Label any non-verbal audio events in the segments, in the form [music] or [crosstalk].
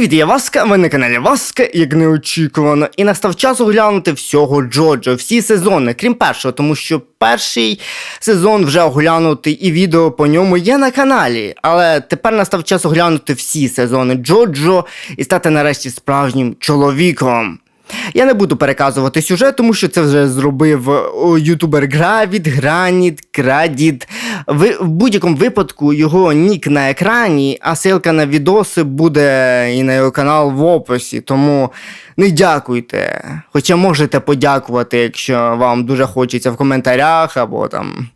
Привіт, я Васка, ви на каналі Васка, як неочікувано, і настав час оглянути всього Джоджо, всі сезони, крім першого, тому що перший сезон вже оглянутий і відео по ньому є на каналі. Але тепер настав час оглянути всі сезони Джоджо і стати нарешті справжнім чоловіком. Я не буду переказувати сюжет, тому що це вже зробив ютубер Гравіт, Граніт, Крадіт. Ви, в будь-якому випадку його нік на екрані, а ссылка на відоси буде і на його канал в описі. Тому не дякуйте. Хоча можете подякувати, якщо вам дуже хочеться в коментарях або там.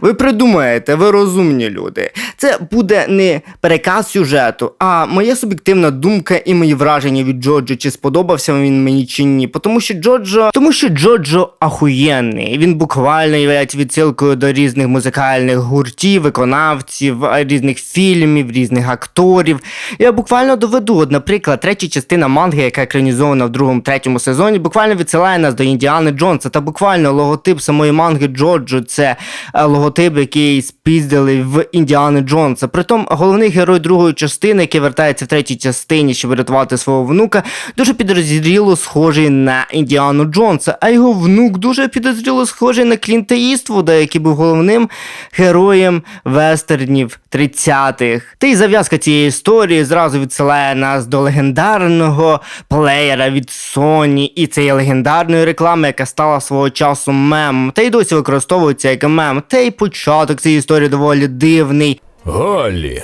Ви придумаєте, ви розумні люди. Це буде не переказ сюжету, а моя суб'єктивна думка і мої враження від Джоджо, чи сподобався він мені чи ні. Тому що Джоджо, тому що Джоджо ахуєнний. Він буквально є відсилкою до різних музикальних гуртів, виконавців, різних фільмів, різних акторів. Я буквально доведу, от, наприклад, третя частина манги, яка екранізована в другому третьому сезоні, буквально відсилає нас до Індіани Джонса. Та буквально логотип самої манги Джоджо це е, логотип, який спіздили в Індіани Джонса. Притом головний герой другої частини, який вертається в третій частині, щоб врятувати свого внука, дуже підозріло схожий на Індіану Джонса, а його внук дуже підозріло схожий на Клінта Іствуда, який був головним героєм вестернів 30-х. Та й зав'язка цієї історії зразу відсилає нас до легендарного плеєра від Sony і цієї легендарної реклами, яка стала свого часу мемом, та й досі використовується як мем. Та й початок цієї історії доволі дивний. Голлі.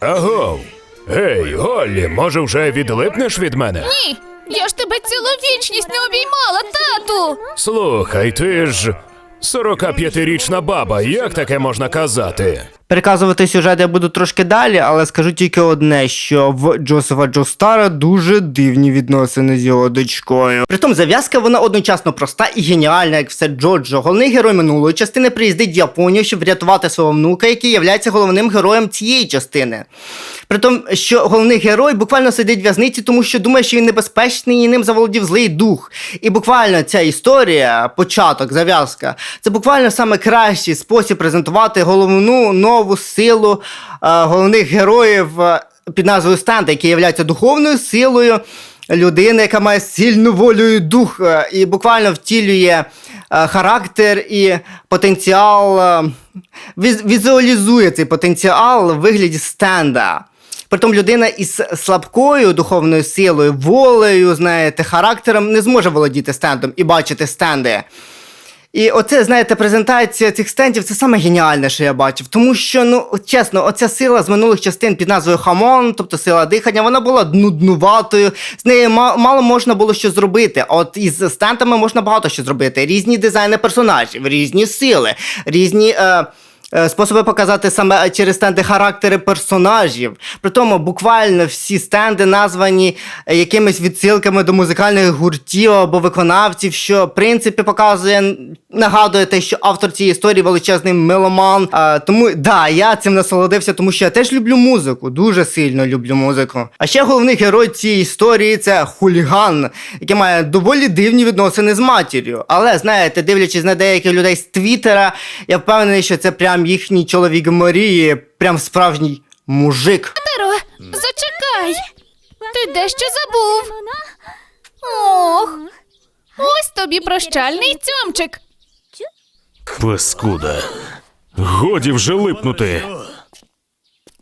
Агов. Гей, Голлі, може вже відлипнеш від мене? Ні, я ж тебе цілу вічність не обіймала, тату. Слухай, ти ж 45-річна баба, як таке можна казати? Переказувати сюжет я буду трошки далі, але скажу тільки одне, що в Джосефа Джостара дуже дивні відносини з його дочкою. Притом зав'язка вона одночасно проста і геніальна, як все Джоджо. Головний герой минулої частини приїздить в Японію, щоб врятувати свого внука, який є головним героєм цієї частини. Притом, що головний герой буквально сидить в в'язниці, тому що думає, що він небезпечний і ним заволодів злий дух. І буквально ця історія, початок, зав'язка, це буквально саме кращий спосіб презентувати головну нову силу е, головних героїв е, під назвою Станда, який є духовною силою людини, яка має сильну волю і дух, е, і буквально втілює характер і потенціал, візуалізує цей потенціал в вигляді стенда. Притом людина із слабкою духовною силою, волею, знаєте, характером не зможе володіти стендом і бачити стенди. І оце, знаєте, презентація цих стендів це саме геніальне, що я бачив. Тому що, ну, чесно, оця сила з минулих частин під назвою Хамон, тобто сила дихання, вона була нуднуватою, з нею ма- мало можна було що зробити. От із стендами можна багато що зробити. Різні дизайни персонажів, різні сили, різні. Е, Способи показати саме через стенди характери персонажів. При тому буквально всі стенди названі е, якимись відсилками до музикальних гуртів або виконавців, що в принципі показує, нагадує те, що автор цієї історії величезний меломан. Тому да, я цим насолодився, тому що я теж люблю музику, дуже сильно люблю музику. А ще головний герой цієї історії це хуліган, який має доволі дивні відносини з матір'ю. Але знаєте, дивлячись на деяких людей з Твіттера, я впевнений, що це прям їхній чоловік Марії, прям справжній мужик. Таро, зачекай. Ти дещо забув. Ох, ось тобі прощальний цьомчик. Паскуда. Годі вже липнути.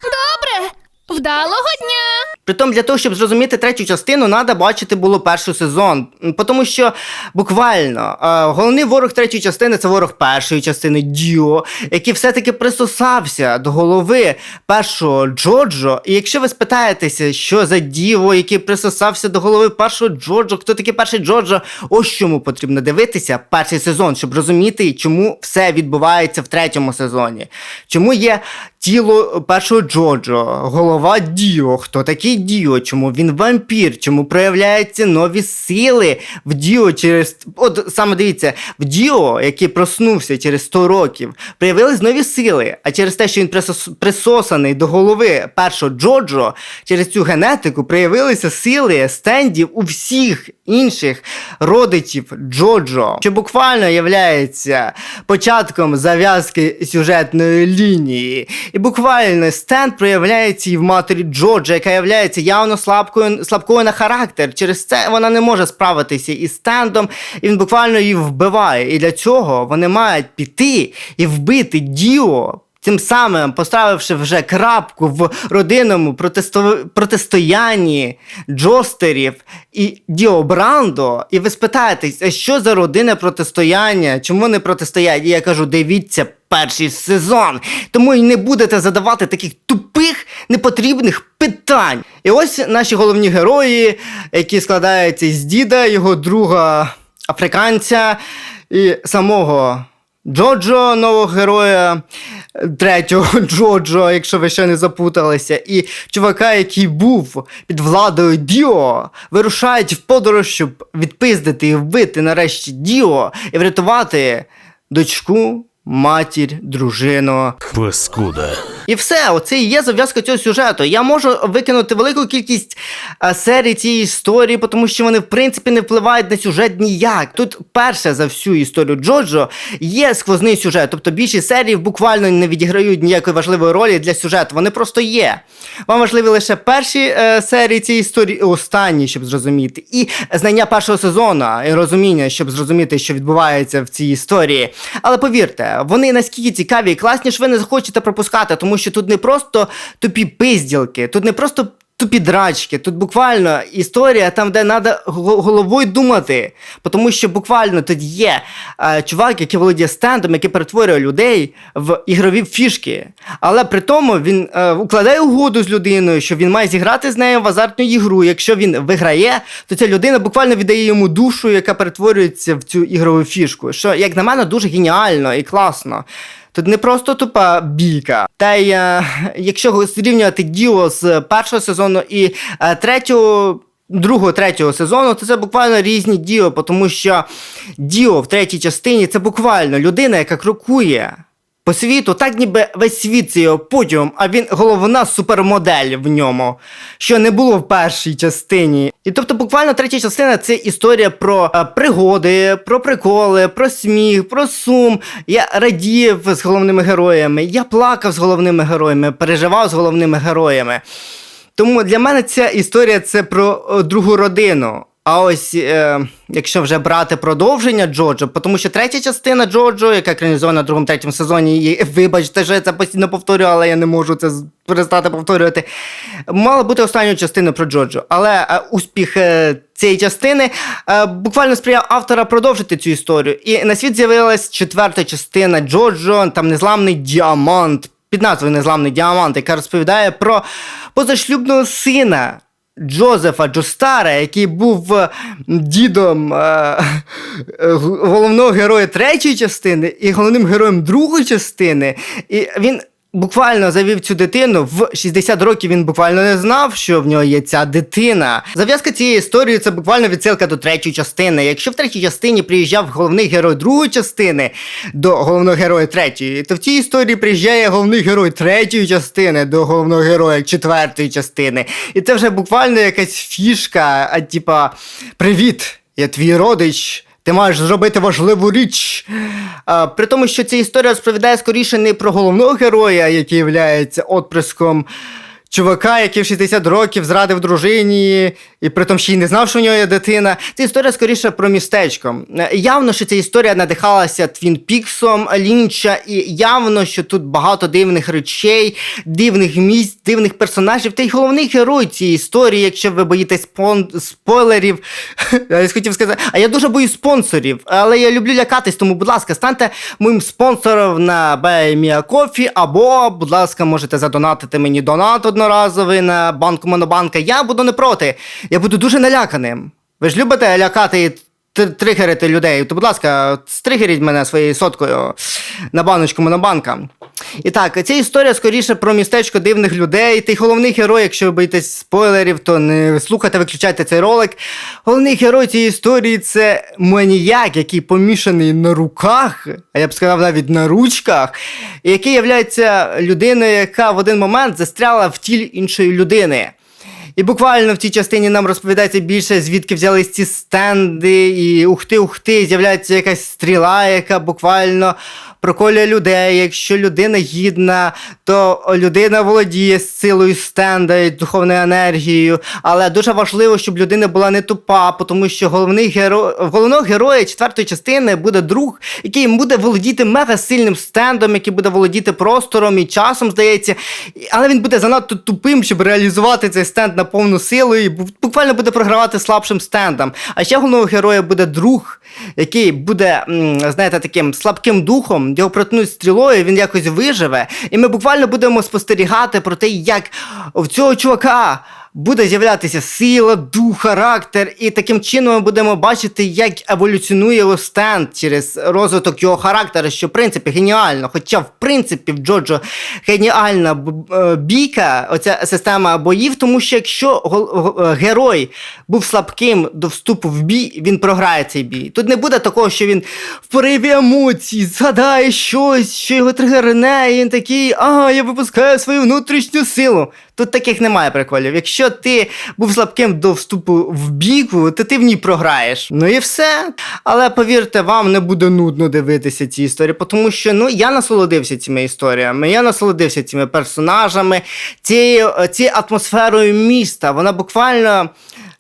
Добре, вдалого дня. Притом для того, щоб зрозуміти третю частину, треба бачити було перший сезон. Тому що буквально е, головний ворог третьої частини це ворог першої частини Діо, який все-таки присосався до голови першого Джоджо. І якщо ви спитаєтеся, що за Діо, який присосався до голови першого Джоджо, хто такий перший Джоджо, ось чому потрібно дивитися перший сезон, щоб розуміти, чому все відбувається в третьому сезоні. Чому є тіло першого Джоджо, голова Діо, хто такий Діо, чому він вампір, чому проявляються нові сили в Діо через. От саме дивіться, в Діо, який проснувся через 100 років, проявились нові сили. А через те, що він присос... присосаний до голови першого Джоджо, через цю генетику проявилися сили стендів у всіх інших родичів Джоджо, що буквально являється початком зав'язки сюжетної лінії. І буквально стенд проявляється і в матері Джорджа, яка є явно слабкою, слабкою на характер. Через це вона не може справитися із стендом, і він буквально її вбиває. І для цього вони мають піти і вбити Діо. Тим самим поставивши вже крапку в родинному протесто... протистоянні Джостерів і Діо Брандо, і ви спитаєтесь, а що за родинне протистояння? Чому не протистоять? І я кажу, дивіться перший сезон. Тому і не будете задавати таких тупих, непотрібних питань. І ось наші головні герої, які складаються з діда, його друга африканця і самого. Джоджо, нового героя, третього [laughs] Джоджо, якщо ви ще не запуталися, і чувака, який був під владою Діо, вирушають в подорож, щоб відпиздити і вбити нарешті Діо і врятувати дочку, матір, дружину. Паскуда. І все, оце і є зав'язка цього сюжету. Я можу викинути велику кількість а, серій цієї історії, тому що вони, в принципі, не впливають на сюжет ніяк. Тут перше за всю історію Джоджо є сквозний сюжет, тобто більшість серій буквально не відіграють ніякої важливої ролі для сюжету. Вони просто є. Вам важливі лише перші е, серії цієї історії, і останні, щоб зрозуміти, і знання першого сезону, і розуміння, щоб зрозуміти, що відбувається в цій історії. Але повірте, вони наскільки цікаві і класні, що ви не захочете пропускати, тому що тут не просто тупі пизділки, тут не просто тупі драчки, тут буквально історія там, де треба головою думати. Тому що буквально тут є е, чувак, який володіє стендом, який перетворює людей в ігрові фішки. Але при тому він е, укладає угоду з людиною, що він має зіграти з нею в азартну ігру. Якщо він виграє, то ця людина буквально віддає йому душу, яка перетворюється в цю ігрову фішку. Що, як на мене, дуже геніально і класно. Тут не просто тупа бійка. Та й е, якщо зрівнювати діло з першого сезону і е, третього. Другого, третього сезону, то це буквально різні Діо, тому що Діо в третій частині це буквально людина, яка крокує по світу, так ніби весь світ це його подіум, а він головна супермодель в ньому, що не було в першій частині. І тобто, буквально третя частина це історія про е, пригоди, про приколи, про сміх, про сум. Я радів з головними героями, я плакав з головними героями, переживав з головними героями. Тому для мене ця історія це про е, другу родину. А ось е, якщо вже брати продовження Джоджо, тому що третя частина Джоджо, яка екранізована в другому третьому сезоні, і вибачте, що я це постійно повторюю, але я не можу це перестати повторювати. Мала бути останньою частиною про Джоджо. Але е, успіх е, цієї частини е, буквально сприяв автора продовжити цю історію. І на світ з'явилась четверта частина Джоджо, там незламний діамант під назвою Незламний діамант, яка розповідає про позашлюбного сина. Джозефа Джостара, який був е, дідом е, головного героя третьої частини і головним героєм другої частини. І він буквально завів цю дитину в 60 років. Він буквально не знав, що в нього є ця дитина. Зав'язка цієї історії це буквально відсилка до третьої частини. Якщо в третій частині приїжджав головний герой другої частини до головного героя третьої, то в цій історії приїжджає головний герой третьої частини до головного героя четвертої частини. І це вже буквально якась фішка, а типа привіт, я твій родич. Ти маєш зробити важливу річ. А, при тому, що ця історія розповідає скоріше не про головного героя, який є отприском чувака, який в 60 років зрадив дружині, і при тому ще й не знав, що у нього є дитина. Це історія скоріше про містечко. Е, Явно, що ця історія надихалася Твін Піксом Лінча, і явно, що тут багато дивних речей, дивних місць, дивних персонажів. Та й головний герой цієї історії, якщо ви боїтесь спон... спойлерів. [laughs] Я хотів сказати, а я дуже боюсь спонсорів, але я люблю лякатись, тому, будь ласка, станьте моїм спонсором на Buy Coffee, або, будь ласка, можете задонатити мені донат одноразовий на банку Монобанка. Я буду не проти. Я буду дуже наляканим. Ви ж любите лякати тригерити людей, то, будь ласка, стригеріть мене своєю соткою на баночку Монобанка. І так, ця історія скоріше про містечко дивних людей. Й головний герой, якщо ви боїтесь спойлерів, то не слухайте, виключайте цей ролик. Головний герой цієї історії це маніяк, який помішаний на руках, а я б сказав навіть на ручках, який є людиною, яка в один момент застряла в тілі іншої людини. І буквально в цій частині нам розповідається більше, звідки взялись ці стенди, і ухти-ухти, з'являється якась стріла, яка буквально проколює людей. Якщо людина гідна, то людина володіє силою стенда духовною енергією. Але дуже важливо, щоб людина була не тупа, тому що головний геро... головного героя четвертої частини буде друг, який буде володіти мега сильним стендом, який буде володіти простором і часом, здається. Але він буде занадто тупим, щоб реалізувати цей стенд на повну силу і буквально буде програвати слабшим стендом. А ще головного героя буде друг, який буде, знаєте, таким слабким духом, його протнуть стрілою, він якось виживе. І ми буквально будемо спостерігати про те, як в цього чувака. Буде з'являтися сила, дух, характер, і таким чином ми будемо бачити, як еволюціонує його стенд через розвиток його характеру, що в принципі геніально. Хоча, в принципі, в Джоджо геніальна е, бійка, оця система боїв, тому що якщо е, герой був слабким до вступу в бій, він програє цей бій. Тут не буде такого, що він в пориві емоцій згадає щось, що його тригерне, і він такий, а, я випускаю свою внутрішню силу. Тут таких немає приколів. Якщо ти був слабким до вступу в бійку, то ти в ній програєш. Ну і все. Але повірте, вам не буде нудно дивитися ці історії, тому що ну я насолодився цими історіями, я насолодився цими персонажами, цією, цією атмосферою міста. Вона буквально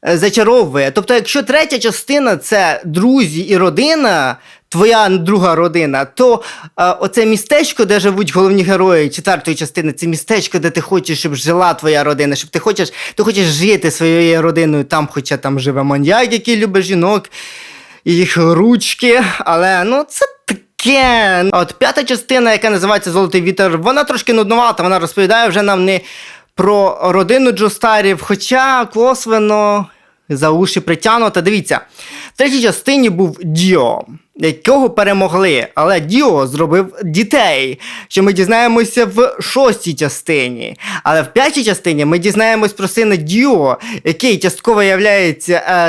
зачаровує. Тобто, якщо третя частина це друзі і родина. Твоя друга родина, то е, оце містечко, де живуть головні герої четвертої частини, це містечко, де ти хочеш, щоб жила твоя родина, щоб ти хочеш, ти хочеш жити своєю родиною там, хоча там живе маньяк, який любить жінок, їх ручки, але ну це таке. От п'ята частина, яка називається Золотий вітер, вона трошки нуднувата, вона розповідає вже нам не про родину Джостарів, хоча косвенно за уші притягнута. Дивіться, в третій частині був Діо, якого перемогли, але Діо зробив дітей, що ми дізнаємося в шостій частині. Але в п'ятій частині ми дізнаємось про сина Діо, який частково є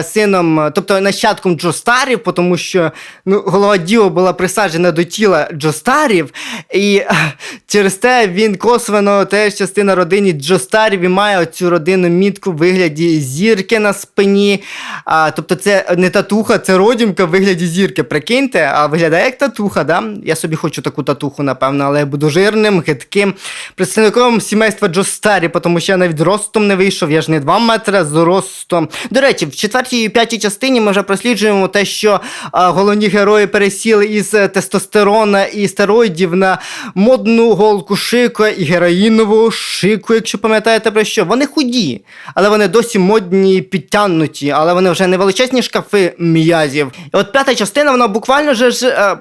сином, тобто нащадком Джостарів, тому що ну, голова Діо була присаджена до тіла Джостарів, і е, через те він косвенно теж частина родини Джостарів і має цю родинну мітку в вигляді зірки на спині. А, тобто це не татуха, це родімка в вигляді зірки. Прикиньте, а виглядає як татуха, да? Я собі хочу таку татуху, напевно, але я буду жирним, гидким представником сімейства Джостарі, тому що я навіть ростом не вийшов, я ж не 2 метри з ростом. До речі, в четвертій і п'ятій частині ми вже просліджуємо те, що головні герої пересіли із е, тестостерона і стероїдів на модну голку шику і героїнову шику, якщо пам'ятаєте про що. Вони худі, але вони досі модні, підтягнуті, але вони вже не величезні шкафи м'язів. От п'ята частина, вона буквально же ж. е,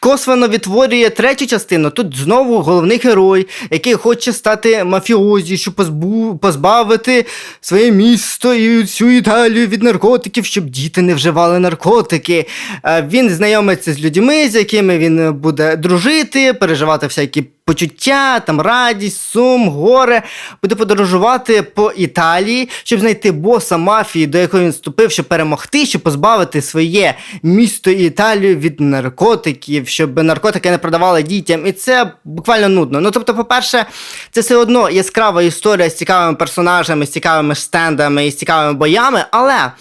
Косвенно відтворює третю частину. Тут знову головний герой, який хоче стати мафіозі, щоб позбу... позбавити своє місто і всю Італію від наркотиків, щоб діти не вживали наркотики. Е, Він знайомиться з людьми, з якими він буде дружити, переживати всякі почуття, там радість, сум, горе, буде подорожувати по Італії, щоб знайти боса мафії, до якої він вступив, щоб перемогти, щоб позбавити своє місто Італію від наркотиків, щоб наркотики не продавали дітям. І це буквально нудно. Ну тобто, по-перше, це все одно яскрава історія з цікавими персонажами, з цікавими стендами і з цікавими боями, але.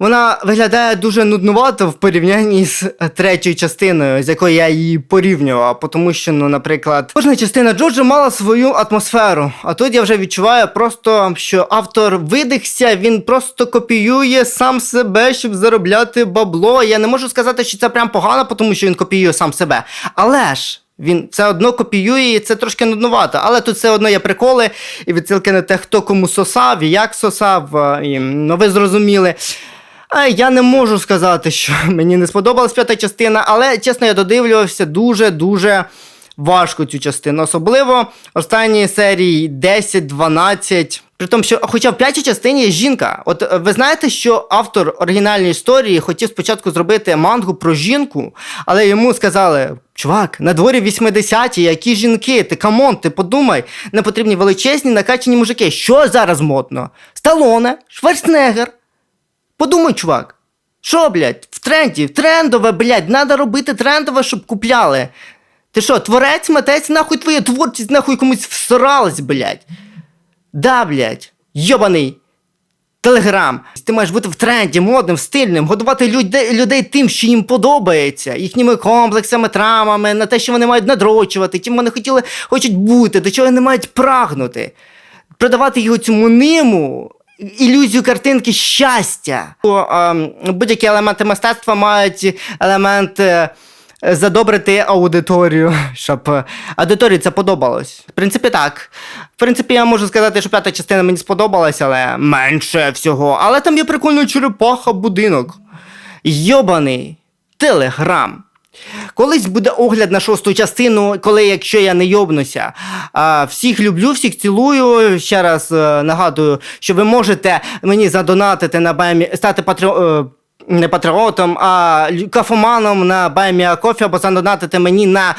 Вона виглядає дуже нуднувато в порівнянні з е, третьою частиною, з якою я її порівнював. Тому що, ну, наприклад, кожна частина Джорджа мала свою атмосферу. А тут я вже відчуваю просто, що автор видихся, він просто копіює сам себе, щоб заробляти бабло. Я не можу сказати, що це прям погано, тому що він копіює сам себе. Але ж. Він все одно копіює, і це трошки нудновато. Але тут все одно є приколи і відсилки на те, хто кому сосав і як сосав. е, І, ну, ви зрозуміли. А я не можу сказати, що [laughs] мені не сподобалась п'ята частина, але чесно, я додивлювався дуже-дуже важко цю частину. Особливо останні серії 10-12. При тому, що, хоча в п'ятій частині є жінка. От е, ви знаєте, що автор оригінальної історії хотів спочатку зробити мангу про жінку, але йому сказали: чувак, на дворі 80-ті, які жінки, ти камон, ти подумай, не потрібні величезні накачані мужики. Що зараз модно? Сталоне, Шварценеггер. Подумай, чувак. Що, блядь, в тренді, трендове, блядь, треба робити трендове, щоб купляли. Ти що, творець, митець, нахуй твоя творчість, нахуй комусь всралась, блядь. Да, блядь, йобаний. Телеграм. Ти маєш бути в тренді, модним, стильним, годувати людей, людей тим, що їм подобається, їхніми комплексами, травмами, на те, що вони мають надрочувати, чим вони хотіли, хочуть бути, до чого вони мають прагнути. Продавати його цьому ниму. Ілюзію картинки щастя. Ем, будь-які елементи мистецтва мають елемент е, задобрити аудиторію, [laughs] щоб аудиторії це подобалось. В принципі, так. В принципі, я можу сказати, що п'ята частина мені сподобалась, але менше всього. Але там є прикольний черепаха будинок. Йобаний телеграм. Колись буде огляд на шосту частину, коли, якщо я не йобнуся. Всіх люблю, всіх цілую. Ще раз е, нагадую, що ви можете мені задонатити на баймі, стати патро... е, не патріотом, а кафоманом на Баймія Кофі або задонатити мені на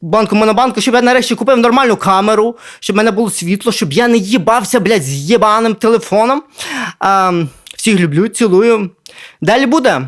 банку Монобанку, щоб я нарешті купив нормальну камеру, щоб в мене було світло, щоб я не їбався, блядь, з єбаним телефоном. А, всіх люблю, цілую. Далі буде.